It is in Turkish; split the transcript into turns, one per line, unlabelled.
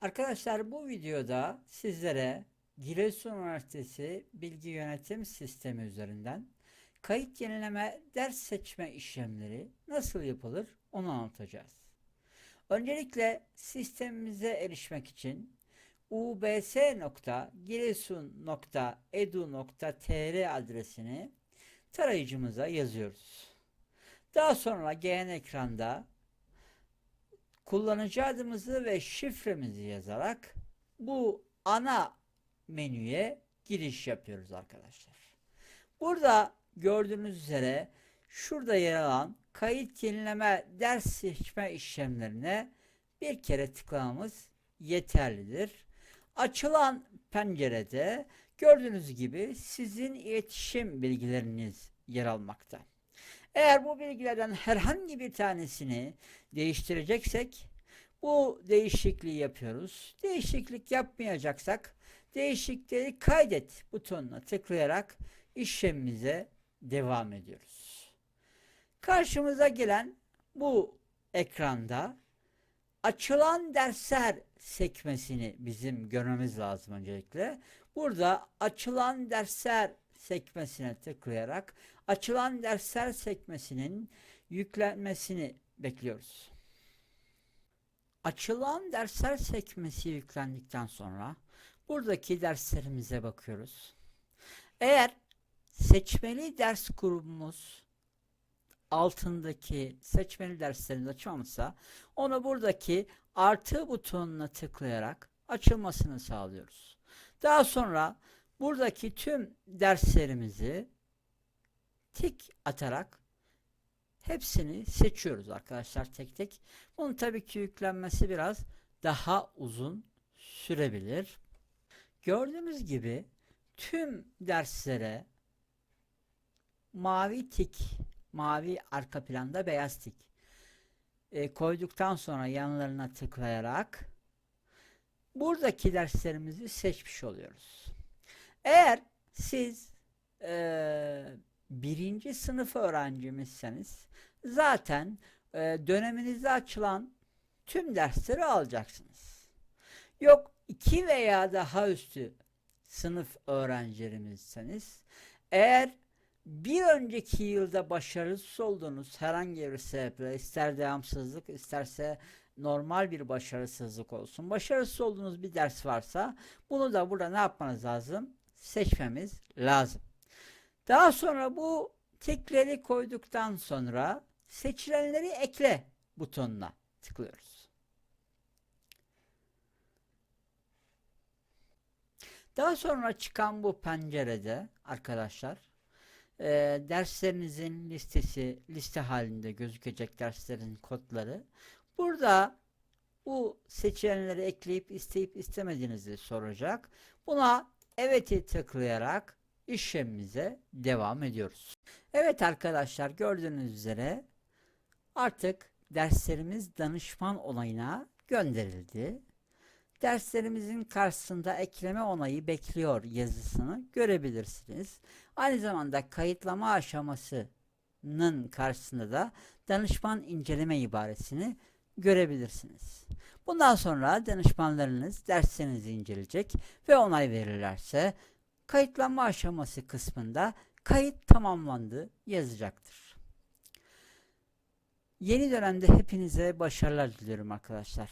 Arkadaşlar bu videoda sizlere Giresun Üniversitesi Bilgi Yönetim Sistemi üzerinden kayıt yenileme ders seçme işlemleri nasıl yapılır onu anlatacağız. Öncelikle sistemimize erişmek için ubs.giresun.edu.tr adresini tarayıcımıza yazıyoruz. Daha sonra gelen ekranda kullanıcı adımızı ve şifremizi yazarak bu ana menüye giriş yapıyoruz arkadaşlar. Burada gördüğünüz üzere şurada yer alan kayıt yenileme ders seçme işlemlerine bir kere tıklamamız yeterlidir. Açılan pencerede gördüğünüz gibi sizin iletişim bilgileriniz yer almakta. Eğer bu bilgilerden herhangi bir tanesini değiştireceksek bu değişikliği yapıyoruz. Değişiklik yapmayacaksak değişikliği kaydet butonuna tıklayarak işlemimize devam ediyoruz. Karşımıza gelen bu ekranda açılan dersler sekmesini bizim görmemiz lazım öncelikle. Burada açılan dersler sekmesine tıklayarak açılan dersler sekmesinin yüklenmesini bekliyoruz. Açılan dersler sekmesi yüklendikten sonra buradaki derslerimize bakıyoruz. Eğer seçmeli ders grubumuz altındaki seçmeli derslerimiz açılmamışsa onu buradaki artı butonuna tıklayarak açılmasını sağlıyoruz. Daha sonra buradaki tüm derslerimizi tik atarak hepsini seçiyoruz arkadaşlar tek tek. Bunun tabii ki yüklenmesi biraz daha uzun sürebilir. Gördüğünüz gibi tüm derslere mavi tik, mavi arka planda beyaz tik e, koyduktan sonra yanlarına tıklayarak buradaki derslerimizi seçmiş oluyoruz. Eğer siz e, birinci sınıf öğrencimizseniz zaten e, döneminizde açılan tüm dersleri alacaksınız. Yok iki veya daha üstü sınıf öğrencilerimizseniz eğer bir önceki yılda başarısız olduğunuz herhangi bir sebeple ister devamsızlık isterse normal bir başarısızlık olsun. Başarısız olduğunuz bir ders varsa bunu da burada ne yapmanız lazım? Seçmemiz lazım. Daha sonra bu tikleri koyduktan sonra seçilenleri ekle butonuna tıklıyoruz. Daha sonra çıkan bu pencerede arkadaşlar e, derslerinizin listesi liste halinde gözükecek derslerin kodları burada bu seçilenleri ekleyip isteyip istemediğinizi soracak. Buna evet'i tıklayarak işlemimize devam ediyoruz. Evet arkadaşlar gördüğünüz üzere artık derslerimiz danışman onayına gönderildi. Derslerimizin karşısında ekleme onayı bekliyor yazısını görebilirsiniz. Aynı zamanda kayıtlama aşamasının karşısında da danışman inceleme ibaresini görebilirsiniz. Bundan sonra danışmanlarınız derslerinizi inceleyecek ve onay verirlerse kayıtlanma aşaması kısmında kayıt tamamlandı yazacaktır. Yeni dönemde hepinize başarılar diliyorum arkadaşlar.